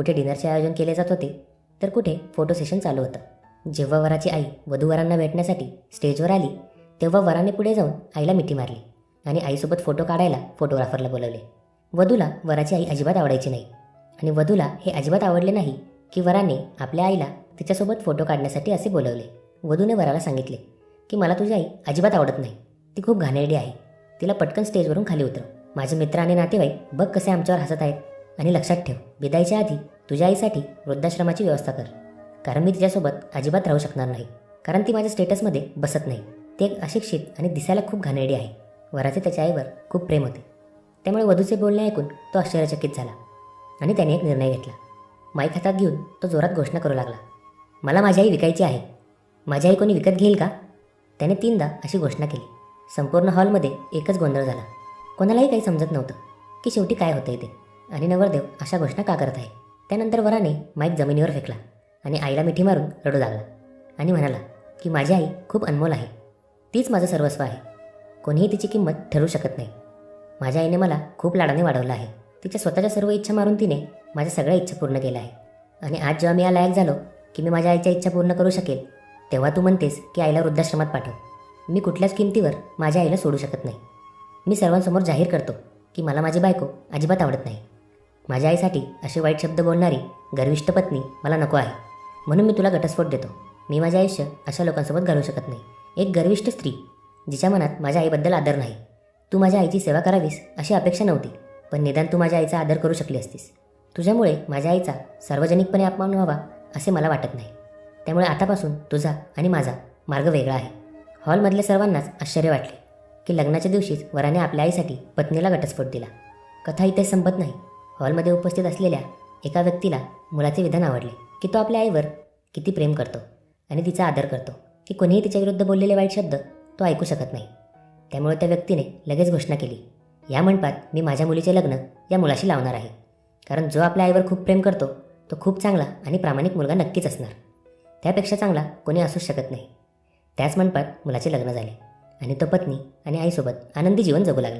कुठे डिनरचे आयोजन केले जात होते तर कुठे फोटो सेशन चालू होतं. जेव्हा वराची आई वधूवरांना भेटण्यासाठी स्टेजवर आली तेव्हा वराने पुढे जाऊन आईला मिठी मारली आणि आईसोबत फोटो काढायला फोटोग्राफरला बोलवले. वधूला वराची आई अजिबात आवडायची नाही आणि वधूला हे अजिबात आवडले नाही की वराने आपल्या आईला तिच्यासोबत फोटो काढण्यासाठी असे बोलवले. वधूने वराला सांगितले की मला तुझी आई अजिबात आवडत नाही. ती खूप घाणेरडी आहे. तिला पटकन स्टेजवरून खाली उतरव माझे मित्र आणि नातेवाईक बघ कसे आमच्यावर हसत आहेत. आणि लक्षात ठेव विदाईच्या आधी तुझ्या आईसाठी वृद्धाश्रमाची व्यवस्था कर. कारण मी तिच्यासोबत अजिबात राहू शकणार नाही. कारण ती माझ्या स्टेटसमध्ये बसत नाही. ती एक अशिक्षित आणि दिसायला खूप घाणेरडी आहे. वराचे त्याच्या आईवर खूप प्रेम होते. त्यामुळे वधूचे बोलणे ऐकून तो आश्चर्यचकित झाला आणि त्याने एक निर्णय घेतला. माईक हातात घेऊन तो जोरात घोषणा करू लागला. मला माझी आई विकायची आहे. माझी आई कोणी विकत घेईल का? त्याने तीनदा अशी घोषणा केली. संपूर्ण हॉलमध्ये एकच गोंधळ झाला. कोणालाही काही समजत नव्हतं की शेवटी काय होतंय ते. आणि नवरदेव अशा घोषणा का करत आहे? त्यानंतर वराने माईक जमिनीवर फेकला आणि आईला मिठी मारून रडू लागला आणि म्हणाला की माझी आई खूप अनमोल आहे. तीच माझं सर्वस्व आहे. कोणीही तिची किंमत ठरवू शकत नाही. माझ्या आईने मला खूप लाडाने वाढवलं आहे. तिच्या स्वतःच्या सर्व इच्छा मारून तिने माझ्या सगळ्या इच्छा पूर्ण केल्या आहे आणि आज जेव्हा मी या लायक झालो की मी माझ्या आईच्या इच्छा पूर्ण करू शकेल तेव्हा तू म्हणतेस की आईला वृद्धाश्रमात पाठव. मी कुठल्याच किमतीवर माझ्या आईला सोडू शकत नाही. मी सर्वांसमोर जाहीर करतो की मला माझी बायको अजिबात आवडत नाही. माझ्या आईसाठी असे वाईट शब्द बोलणारी गर्विष्ठ पत्नी मला नको आहे. म्हणून मी तुला घटस्फोट देतो. मी माझे आयुष्य अशा लोकांसोबत घालवू शकत नाही. एक गर्विष्ठ स्त्री जिच्या मनात माझ्या आईबद्दल आदर नाही. तू माझ्या आईची सेवा करावीस अशी अपेक्षा नव्हती पण निदान तू माझ्या आईचा आदर करू शकली असतीस. तुझ्यामुळे माझ्या आईचा सार्वजनिकपणे अपमान व्हावा असे मला वाटत नाही. त्यामुळे आतापासून तुझा आणि माझा मार्ग वेगळा आहे. हॉलमधल्या सर्वांनाच आश्चर्य वाटले की लग्नाच्या दिवशीच वराने आपल्या आईसाठी पत्नीला घटस्फोट दिला. कथा इथे संपत नाही. हॉलमध्ये उपस्थित असलेल्या एका व्यक्तीला मुलाचे विधान आवडले की तो आपल्या आईवर किती प्रेम करतो आणि तिचा आदर करतो की कोणीही तिच्या विरुद्ध बोललेले वाईट शब्द तो ऐकू शकत नाही. त्यामुळे त्या व्यक्तीने लगेच घोषणा केली या मंडपात मी माझ्या मुलीचे लग्न या मुलाशी लावणार आहे. कारण जो आपल्या आईवर खूप प्रेम करतो तो खूप चांगला आणि प्रामाणिक मुलगा नक्कीच असणार. त्यापेक्षा चांगला कोणी असूच शकत नाही. त्याच मंडपात मुलाचे लग्न झाले आणि तो पत्नी आणि आईसोबत आनंदी जीवन जगू लागला.